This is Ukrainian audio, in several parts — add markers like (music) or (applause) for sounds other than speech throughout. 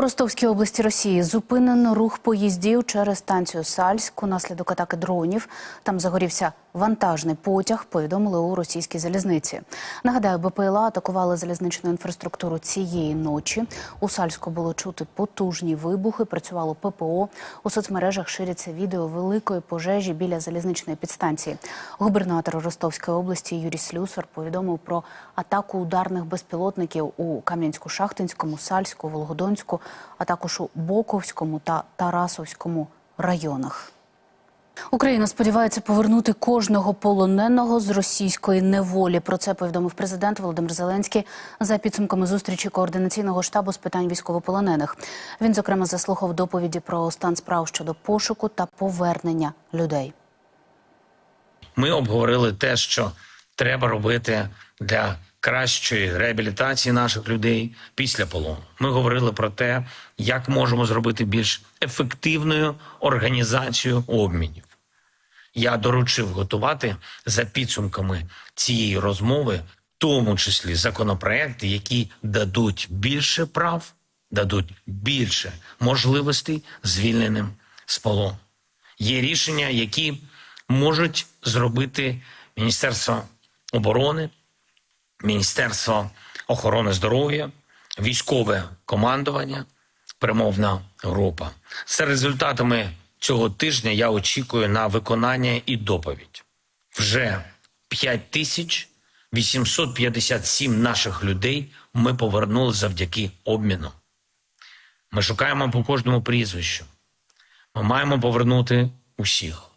Ростовській області Росії зупинено рух поїздів через станцію Сальськ унаслідок атаки дронів. Там загорівся вантажний потяг, повідомили у російській залізниці. Нагадаю, БПЛА атакували залізничну інфраструктуру цієї ночі. У Сальську було чути потужні вибухи, працювало ППО. У соцмережах ширяться відео великої пожежі біля залізничної підстанції. Губернатор Ростовської області Юрій Слюсар повідомив про атаку ударних безпілотників у Кам'янську-Шахтинському, Сальську, Волгодонську, а також у Боковському та Тарасовському районах. Україна сподівається повернути кожного полоненого з російської неволі. Про це повідомив президент Володимир Зеленський за підсумками зустрічі координаційного штабу з питань військовополонених. Він, зокрема, заслухав доповіді про стан справ щодо пошуку та повернення людей. Ми обговорили те, що треба робити для кращої реабілітації наших людей після полону. Ми говорили про те, як можемо зробити більш ефективною організацію обмінів. Я доручив готувати за підсумками цієї розмови, в тому числі законопроекти, які дадуть більше прав, дадуть більше можливостей звільненим з полону. Є рішення, які можуть зробити Міністерство оборони, Міністерство охорони здоров'я, військове командування, перемовна група. За результатами цього тижня я очікую на виконання і доповідь. Вже 5857 наших людей ми повернули завдяки обміну. Ми шукаємо по кожному прізвищу. Ми маємо повернути усіх.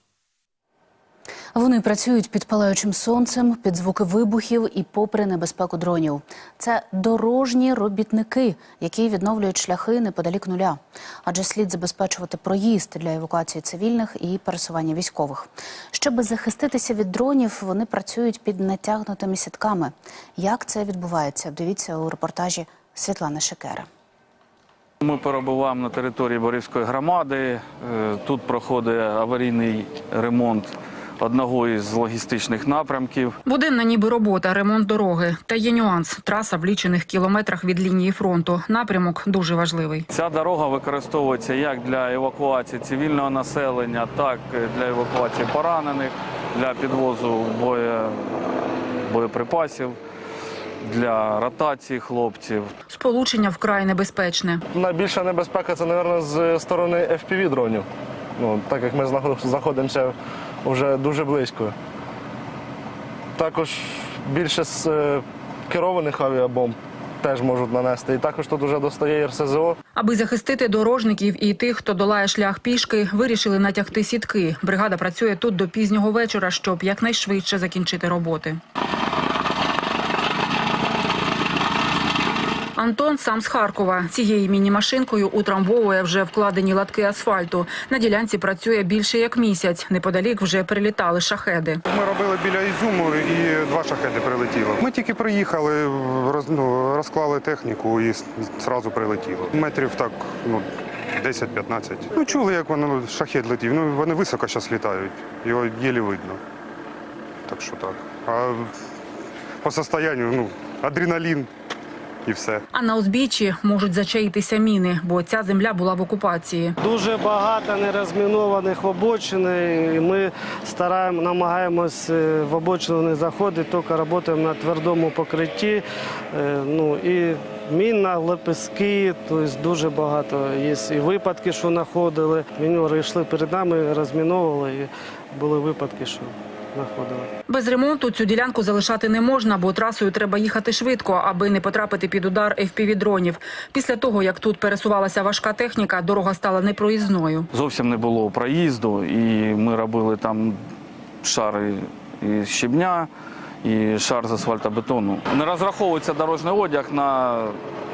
Вони працюють під палаючим сонцем, під звуки вибухів і попри небезпеку дронів. Це дорожні робітники, які відновлюють шляхи неподалік нуля. Адже слід забезпечувати проїзд для евакуації цивільних і пересування військових. Щоб захиститися від дронів, вони працюють під натягнутими сітками. Як це відбувається? Дивіться у репортажі Світлани Шекера. Ми перебуваємо на території Борівської громади. Е, Тут проходить аварійний ремонт одного із логістичних напрямків. Буденна ніби робота, ремонт дороги. Та є нюанс. Траса в лічених кілометрах від лінії фронту. Напрямок дуже важливий. Ця дорога використовується як для евакуації цивільного населення, так і для евакуації поранених, для підвозу боє- боєприпасів, для ротації хлопців. Сполучення вкрай небезпечне. Найбільша небезпека це, мабуть, з сторони FPV дронів. Ну, так як ми знаход- знаходимося вже дуже близько. Також більше з е, керованих авіабомб теж можуть нанести. І також тут вже достає РСЗО. Аби захистити дорожників і тих, хто долає шлях пішки, вирішили натягти сітки. Бригада працює тут до пізнього вечора, щоб якнайшвидше закінчити роботи. Антон сам з Харкова. Цією міні-машинкою утрамбовує вже вкладені латки асфальту. На ділянці працює більше як місяць. Неподалік вже прилітали шахеди. Ми робили біля Ізюму і два шахеди прилетіло. Ми тільки приїхали, роз, ну, розклали техніку і зразу прилетіло. Метрів так, ну, 10-15. Ну, чули, як воно ну, шахет летів. Ну, вони високо зараз літають. Його єлі видно. Так що так. А по состоянню, ну, адреналін і все. А на узбіччі можуть зачаїтися міни, бо ця земля була в окупації. Дуже багато нерозмінованих обочин. і Ми стараємо, намагаємось е, в обочину не заходити, тільки працюємо на твердому покритті. Е, Ну і мінна, лепестки, тобто дуже багато. Є і випадки, що знаходили. Міньори йшли перед нами, розміновували, і були випадки, що знаходили. Без ремонту цю ділянку залишати не можна, бо трасою треба їхати швидко, аби не потрапити під удар FPV-дронів. Після того, як тут пересувалася важка техніка, дорога стала непроїзною. Зовсім не було проїзду, і ми робили там шари із щебня і шар з асфальтобетону. Не розраховується дорожній одяг на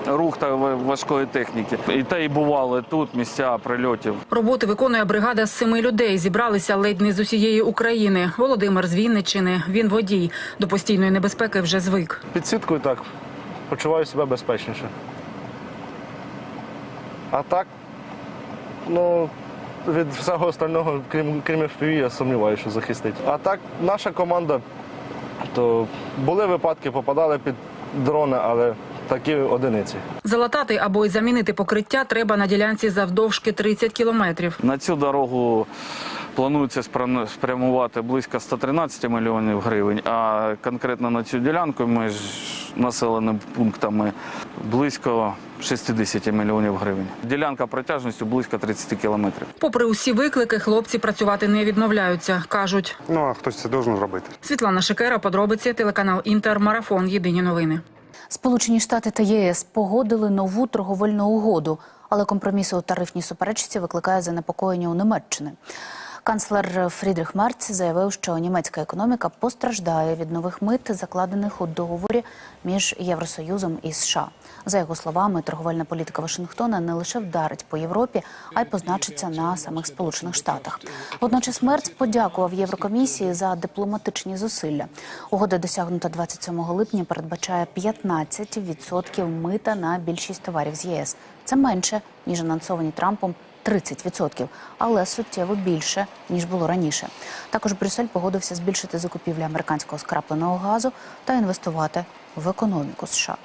рух та важкої техніки. І те і бували тут місця прильотів. Роботи виконує бригада з семи людей. Зібралися ледь не з усієї України. Володимир з Вінниччини. Він водій. До постійної небезпеки вже звик. Під сіткою так почуваю себе безпечніше. А так, ну, від всього остального, крім, крім FPV, я сумніваюся, що захистить. А так, наша команда, то були випадки, попадали під дрони, але такі одиниці. Залатати або й замінити покриття треба на ділянці завдовжки 30 кілометрів. На цю дорогу планується спрямувати близько 113 мільйонів гривень, а конкретно на цю ділянку між населеними пунктами близько 60 мільйонів гривень. Ділянка протяжністю близько 30 кілометрів. Попри усі виклики, хлопці працювати не відмовляються. кажуть, Ну а хтось це должен робити. Світлана Шикера, подробиці, телеканал Інтер, марафон. Єдині новини. Сполучені Штати та ЄС погодили нову торговельну угоду, але компроміс у тарифній суперечці викликає занепокоєння у Німеччини. Канцлер Фрідріх Мерц заявив, що німецька економіка постраждає від нових мит, закладених у договорі між Євросоюзом і США. За його словами, торговельна політика Вашингтона не лише вдарить по Європі, а й позначиться на самих Сполучених Штатах. Водночас Мерц подякував Єврокомісії за дипломатичні зусилля. Угода досягнута 27 липня передбачає 15% мита на більшість товарів з ЄС. Це менше ніж анонсовані Трампом 30%, але суттєво більше ніж було раніше. Також Брюссель погодився збільшити закупівлі американського скрапленого газу та інвестувати в економіку США.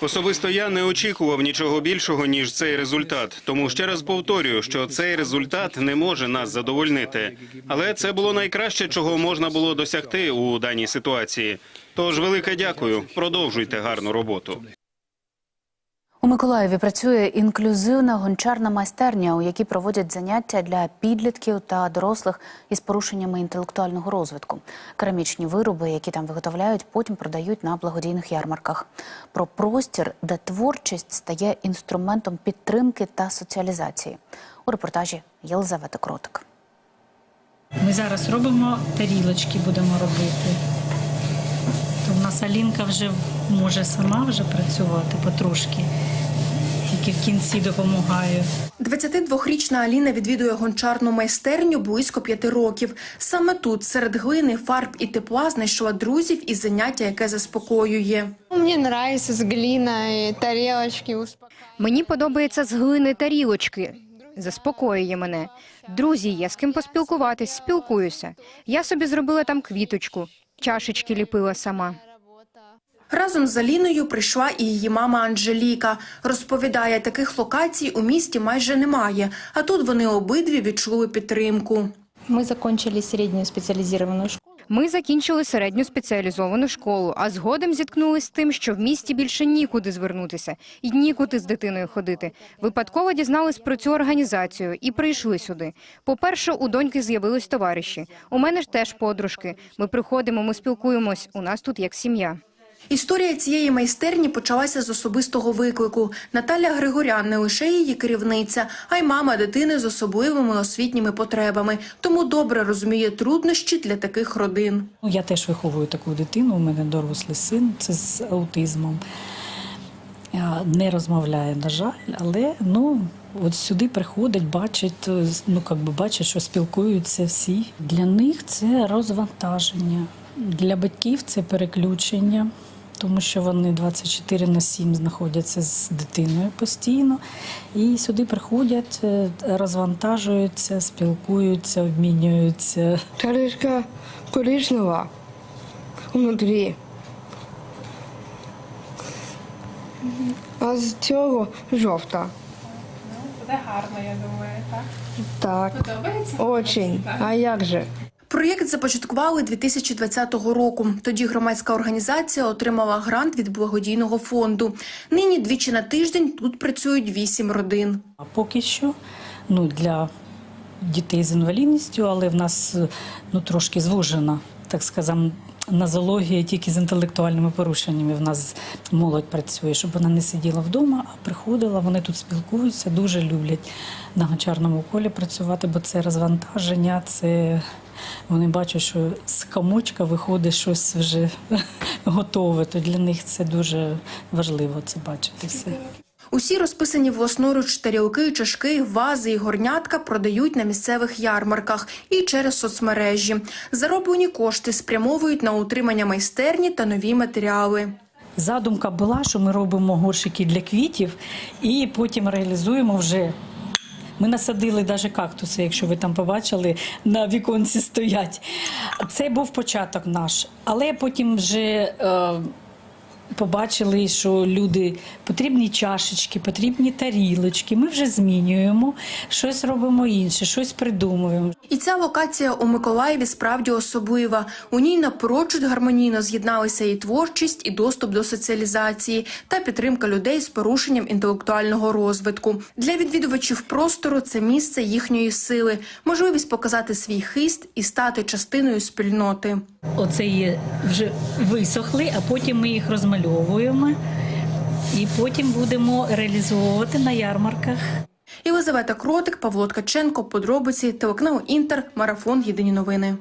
Особисто я не очікував нічого більшого ніж цей результат. Тому ще раз повторюю, що цей результат не може нас задовольнити. Але це було найкраще, чого можна було досягти у даній ситуації. Тож велике дякую. Продовжуйте гарну роботу. У Миколаєві працює інклюзивна гончарна майстерня, у якій проводять заняття для підлітків та дорослих із порушеннями інтелектуального розвитку. Керамічні вироби, які там виготовляють, потім продають на благодійних ярмарках. Про простір, де творчість стає інструментом підтримки та соціалізації. У репортажі Єлизавета Кротик. Ми зараз робимо тарілочки, будемо робити. Нас Алінка вже може сама вже працювати потрошки, тільки в кінці допомагаю. 22-річна Аліна відвідує гончарну майстерню близько п'яти років. Саме тут, серед глини, фарб і тепла, знайшла друзів і заняття, яке заспокоює. Нравится с глиной, тарелочки. успока- Мені подобається з глини тарілочки. Заспокоює мене. Друзі, є з ким поспілкуватись, спілкуюся. Я собі зробила там квіточку, чашечки ліпила сама. Разом з Аліною прийшла і її мама Анжеліка. Розповідає, таких локацій у місті майже немає. А тут вони обидві відчули підтримку. Мы закончили среднюю специализированную школу. Ми закінчили середню спеціалізовану школу, а згодом зіткнулись з тим, що в місті більше нікуди звернутися і нікуди з дитиною ходити. Випадково дізнались про цю організацію і прийшли сюди. По-перше, у доньки з'явились товариші. У мене ж теж подружки. Ми приходимо, ми спілкуємось. У нас тут як сім'я. Історія цієї майстерні почалася з особистого виклику. Наталя Григорян не лише її керівниця, а й мама дитини з особливими освітніми потребами. Тому добре розуміє труднощі для таких родин. Ну, Я теж виховую таку дитину. У мене дорослий син, це з аутизмом. Не розмовляє, на жаль, але ну. От сюди приходить, бачить, ну як бачить, що спілкуються всі. Для них це розвантаження, для батьків це переключення, тому що вони 24 на 7 знаходяться з дитиною постійно. І сюди приходять, е, розвантажуються, спілкуються, обмінюються. Тарелка коричнева внутрі. А з цього жовта. Буде гарно, я думаю, так? Так. Подобається? Очень. А як же? Проєкт започаткували 2020 року. Тоді громадська організація отримала грант від благодійного фонду. Нині двічі на тиждень тут працюють вісім родин. А поки що ну, для дітей з інвалідністю, але в нас ну, трошки звужена, так сказати, нозологія тільки з інтелектуальними порушеннями. В нас молодь працює, щоб вона не сиділа вдома, а приходила. Вони тут спілкуються, дуже люблять на гончарному колі працювати, бо це розвантаження, це вони бачать, що з комочка виходить щось вже (laughs) готове. То для них це дуже важливо це бачити все. Усі розписані власноруч тарілки, чашки, вази і горнятка продають на місцевих ярмарках і через соцмережі. Зароблені кошти спрямовують на утримання майстерні та нові матеріали. Задумка була, що ми робимо горщики для квітів і потім реалізуємо вже. Ми насадили навіть кактуси, якщо ви там побачили, на віконці стоять. Це був початок наш. Але потім вже е, побачили, що люди потрібні чашечки, потрібні тарілочки. Ми вже змінюємо, щось робимо інше, щось придумуємо. І ця локація у Миколаєві справді особлива. У ній напрочуд гармонійно з'єдналися і творчість, і доступ до соціалізації та підтримка людей з порушенням інтелектуального розвитку. Для відвідувачів простору це місце їхньої сили, можливість показати свій хист і стати частиною спільноти. Оце є вже висохли, а потім ми їх розмальовуємо і потім будемо реалізовувати на ярмарках. Єлизавета Кротик, Павло Ткаченко, подробиці, телеканал Інтер, марафон Єдині новини.